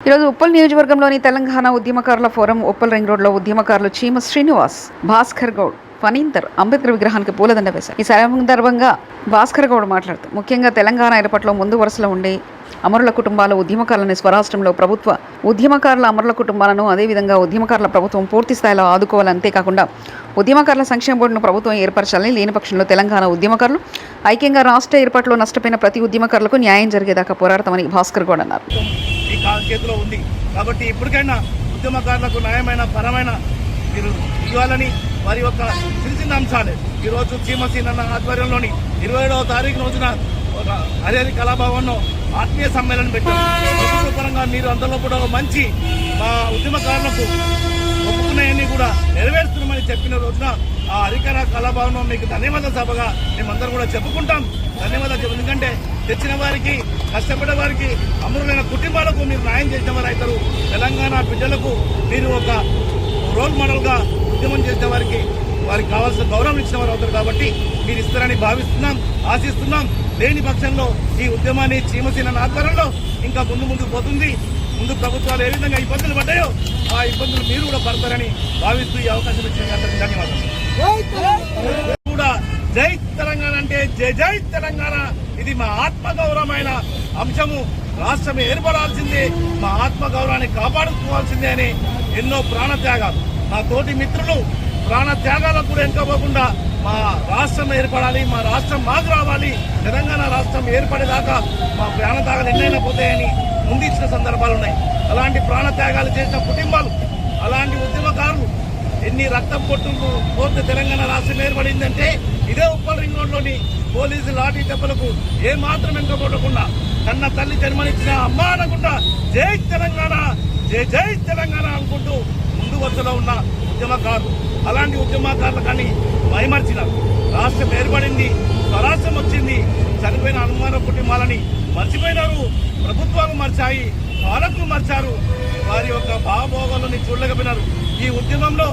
ఈరోజు ఉప్పల్ నియోజకవర్గంలోని తెలంగాణ ఉద్యమకారుల ఫోరం ఉప్పల్ రింగ్ రోడ్లో ఉద్యమకారులు చీమ శ్రీనివాస్ భాస్కర్ గౌడ్ ఫనీంతర్ అంబేద్కర్ విగ్రహానికి పూలదండ వేశారు. ఈ సందర్భంగా భాస్కర్ గౌడ్ మాట్లాడుతూ ముఖ్యంగా తెలంగాణ ఏర్పాటులో ముందు వరుసలో ఉండే అమరుల కుటుంబాల ఉద్యమకారులని స్వరాష్ట్రంలో ప్రభుత్వ ఉద్యమకారుల అమరుల కుటుంబాలను అదేవిధంగా ఉద్యమకారుల ప్రభుత్వం పూర్తి స్థాయిలో ఆదుకోవాలి అంతేకాకుండా ఉద్యమకారుల సంక్షేమ బోర్డును ప్రభుత్వం ఏర్పరచాలని లేని పక్షంలో తెలంగాణ ఉద్యమకారులు ఐక్యంగా రాష్ట్ర ఏర్పాటులో నష్టపోయిన ప్రతి ఉద్యమకారులకు న్యాయం జరిగేదాకా పోరాడతామని భాస్కర్ గౌడ్ అన్నారు. ఈ చేతిలో ఉంది. కాబట్టి ఇప్పటికైనా ఉద్యమకారులకు న్యాయమైన పరమైన మీరు ఇవ్వాలని వారి యొక్క చిన్న చిన్న అంశాలే ఈరోజు చీమసీనన్న ఆధ్వర్యంలోని ఇరవై ఏడవ తారీఖు రోజున ఒక హరిహరి కళాభవన్లో ఆత్మీయ సమ్మేళనం పెట్టారు. పరంగా మీరు అందులో కూడా ఒక మంచి మా ఉద్యమకారులకు కూడా నెరవేరుస్తున్నామని చెప్పిన రోజున ఆ హరికర కళాభవనం మీకు ధన్యవాద సభగా మేమందరం కూడా చెప్పుకుంటాం. ధన్యవాదాలు చెప్పు ఎందుకంటే తెచ్చిన వారికి కష్టపడే వారికి అమరులైన కుటుంబాలకు మీరు న్యాయం చేసిన వారు అవుతారు తెలంగాణ బిడ్డలకు మీరు ఒక రోల్ మోడల్గా ఉద్యమం చేసిన వారికి వారికి కావాల్సిన గౌరవం ఇచ్చిన వారు అవుతారు కాబట్టి మీరు ఇస్తారని భావిస్తున్నాం ఆశిస్తున్నాం. లేని పక్షంలో ఈ ఉద్యమాన్ని చీమసీన ఆధ్వర్యంలో ఇంకా ముందు ముందుకు పోతుంది. ముందు ప్రభుత్వాలు ఏ విధంగా ఇబ్బందులు పడ్డాయో ఆ ఇబ్బందులు మీరు కూడా పడతారని భావిస్తూ ఈ అవకాశం ఇచ్చిన అందరికీ ధన్యవాదాలు. కూడా జై తెలంగాణ అంటే జై జై తెలంగాణ. ఇది మా ఆత్మగౌరవమైన అంశము. రాష్ట్రం ఏర్పడాల్సిందే మా ఆత్మగౌరవాన్ని కాపాడుకోవాల్సిందే అని ఎన్నో ప్రాణ త్యాగాలు మా తోటి మిత్రులు ప్రాణ త్యాగాలకు కూడా ఎంకపోకుండా మా రాష్ట్రం ఏర్పడాలి మా రాష్ట్రం మాకు రావాలి తెలంగాణ రాష్ట్రం ఏర్పడేదాకా మా ప్రాణ త్యాగాలు ఎన్నైనా పోతాయని ముందిచ్చిన సందర్భాలు ఉన్నాయి. అలాంటి ప్రాణత్యాగాలు చేసిన కుటుంబాలు అలాంటి ఉద్యమకారులు ఎన్ని రక్తం పొట్టుకు పోతే తెలంగాణ రాష్ట్రం ఏర్పడిందంటే ఇదే ఉప్పల్ రింగ్ రోడ్లోని పోలీసు లాఠీ దెబ్బలకు ఏ మాత్రం కన్న తల్లి జన్మనిచ్చిన అమ్మ అనకుండా జై తెలంగాణ జై జై తెలంగాణ అనుకుంటూ ముందు వరుసలో ఉన్న ఉద్యమకారులు అలాంటి ఉద్యమకారులు కానీ భయమర్చినారు రాష్ట్రం ఏర్పడింది స్వరాష్ట్రం వచ్చింది చనిపోయిన అనుమాన కుటుంబాలని మర్చిపోయినారు. ప్రభుత్వాలు మర్చాయి పాలకులు మర్చారు. వారి యొక్క భావభోగాలని చూడలేకపోయినారు. ఈ ఉద్యమంలో